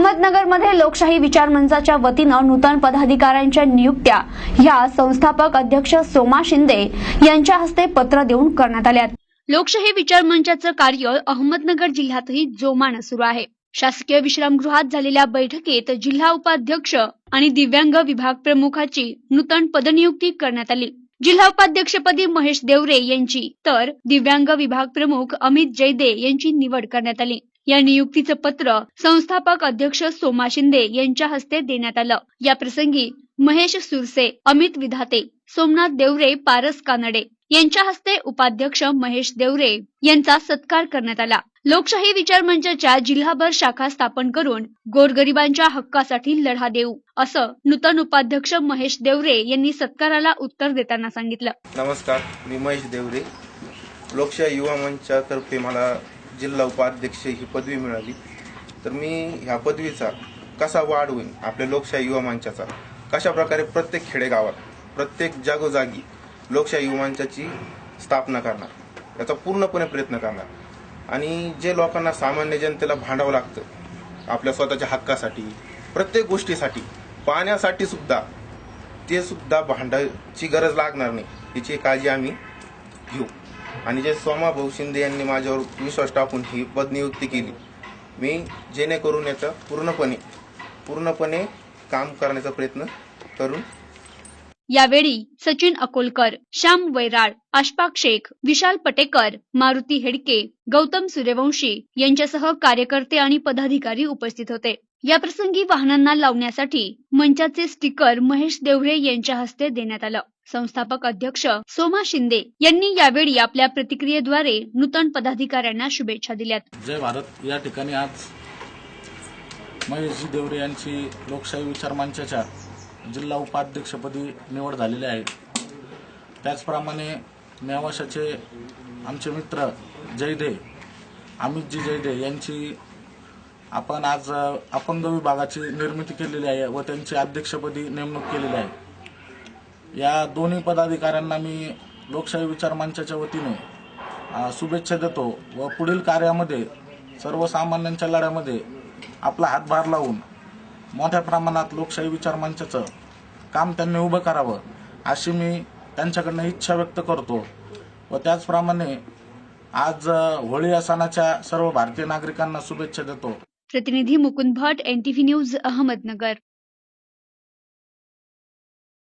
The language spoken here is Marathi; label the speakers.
Speaker 1: अहमदनगरमध्ये लोकशाही विचार मंचाच्या वतीनं नूतन पदाधिकाऱ्यांच्या नियुक्त्या. या संस्थापक अध्यक्ष सोमा शिंदे यांच्या हस्ते पत्र देऊन करण्यात आल्या लोकशाही विचार मंचाचं कार्य अहमदनगर जिल्ह्यातही जोमानं सुरू आहे. शासकीय विश्रामगृहात झालेल्या बैठकीत जिल्हा उपाध्यक्ष आणि दिव्यांग विभाग प्रमुखाची नूतन पदनियुक्ती करण्यात आली. जिल्हा उपाध्यक्षपदी महेश देवरे यांची तर दिव्यांग विभाग प्रमुख अमित जयदे यांची निवड करण्यात आली. या नियुक्तीचं पत्र संस्थापक अध्यक्ष सोमा शिंदे यांच्या हस्ते देण्यात आलं. या प्रसंगी महेश सुरसे अमित विधाते सोमनाथ देवरे पारस कानडे यांच्या हस्ते उपाध्यक्ष महेश देवरे यांचा सत्कार करण्यात आला. लोकशाही विचार मंचाच्या जिल्हाभर शाखा स्थापन करून गोरगरिबांच्या हक्कासाठी लढा देऊ असं नूतन उपाध्यक्ष महेश देवरे यांनी सत्काराला उत्तर देताना सांगितलं.
Speaker 2: नमस्कार मी महेश देवरे. लोकशाही युवा मंचातर्फे मला जिल्हा उपाध्यक्ष ही पदवी मिळाली. तर मी ह्या पदवीचा कसा वाढ होईल? आपल्या लोकशाही युवा मंचाचा. कशा प्रकारे प्रत्येक खेडेगावात प्रत्येक जागोजागी लोकशाही युवा मंचाची स्थापना करणार? याचा पूर्णपणे प्रयत्न करणार. आणि जे लोकांना सामान्य जनतेला भांडावं लागतं आपल्या स्वतःच्या हक्कासाठी प्रत्येक गोष्टीसाठी पाण्यासाठी सुद्धा ते सुद्धा भांडायची गरज लागणार नाही. याची काळजी आम्ही घेऊ. आणि जे सोमा भाऊ शिंदे यांनी माझ्यावर विश्वास टाकून ही पदनियुक्ती केली. मी जेणेकरून याचा पूर्णपणे पूर्णपणे काम करण्याचा प्रयत्न करून
Speaker 1: यावेळी सचिन अकोलकर श्याम वैराळ आशपाक शेख विशाल पटेकर मारुती हेडके गौतम सूर्यवंशी यांच्यासह कार्यकर्ते आणि पदाधिकारी उपस्थित होते. या प्रसंगी वाहनांना लावण्यासाठी मंचाचे स्टिकर महेश देवरे यांच्या हस्ते देण्यात आलं. संस्थापक अध्यक्ष सोमा शिंदे यांनी यावेळी आपल्या प्रतिक्रियेद्वारे नूतन पदाधिकाऱ्यांना शुभेच्छा दिल्यात.
Speaker 3: जय भारत. या ठिकाणी आज महेशजी देवरे यांची लोकशाही विचार मंचाच्या जिल्हा उपाध्यक्षपदी निवड झालेली आहे. त्याचप्रमाणे नेवाशाचे आमचे मित्र जयदे अमितजी जयदे यांची आपण आज अपंग विभागाची निर्मिती केलेली आहे व त्यांची अध्यक्षपदी नेमणूक केलेली आहे. या दोन्ही पदाधिकाऱ्यांना मी लोकशाही विचार मंचाच्या वतीने शुभेच्छा देतो व पुढील कार्यामध्ये सर्वसामान्यांच्या लढ्यामध्ये आपला हातभार लावून मोठ्या प्रमाणात लोकशाही विचार मंचाचं काम त्यांनी उभं करावं अशी मी त्यांच्याकडनं इच्छा व्यक्त करतो. व त्याचप्रमाणे आज होळी या सणाच्या सर्व भारतीय नागरिकांना शुभेच्छा देतो.
Speaker 1: प्रतिनिधी मुकुंद भट एनटीव्ही न्यूज अहमदनगर.